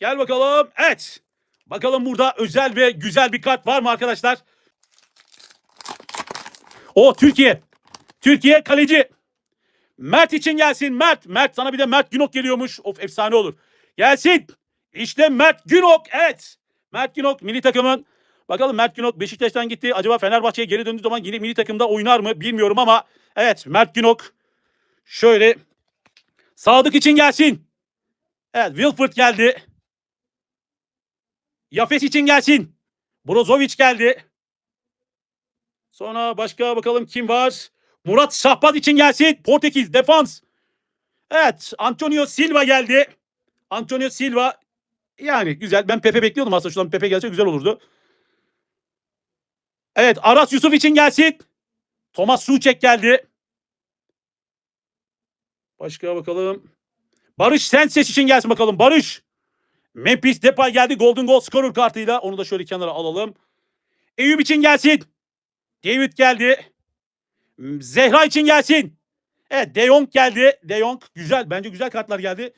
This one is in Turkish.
Gel bakalım. Evet. Bakalım burada özel ve güzel bir kart var mı arkadaşlar? O Türkiye. Türkiye kaleci. Mert için gelsin. Mert. Mert sana bir de Mert Günok geliyormuş. Of efsane olur. Gelsin. İşte Mert Günok. Evet. Mert Günok milli takımın. Bakalım Mert Günok Beşiktaş'tan gitti. Acaba Fenerbahçe'ye geri döndüğü zaman yine milli takımda oynar mı bilmiyorum ama evet Mert Günok şöyle Sadık için gelsin. Evet Wilford geldi. Yafes için gelsin. Brozovic geldi. Sonra başka bakalım kim var? Murat Şahbat için gelsin. Portekiz defans. Evet Antonio Silva geldi. Antonio Silva yani güzel. Ben Pepe bekliyordum aslında. Şuradan Pepe gelse güzel olurdu. Evet Aras Yusuf için gelsin. Thomas Suçek geldi. Başka bakalım. Barış Senses için gelsin bakalım. Barış. Memphis Depay geldi Golden Goal scorer kartıyla. Onu da şöyle kenara alalım. Eyüp için gelsin. David geldi. Zehra için gelsin. Evet De Jong geldi. De Jong güzel. Bence güzel kartlar geldi.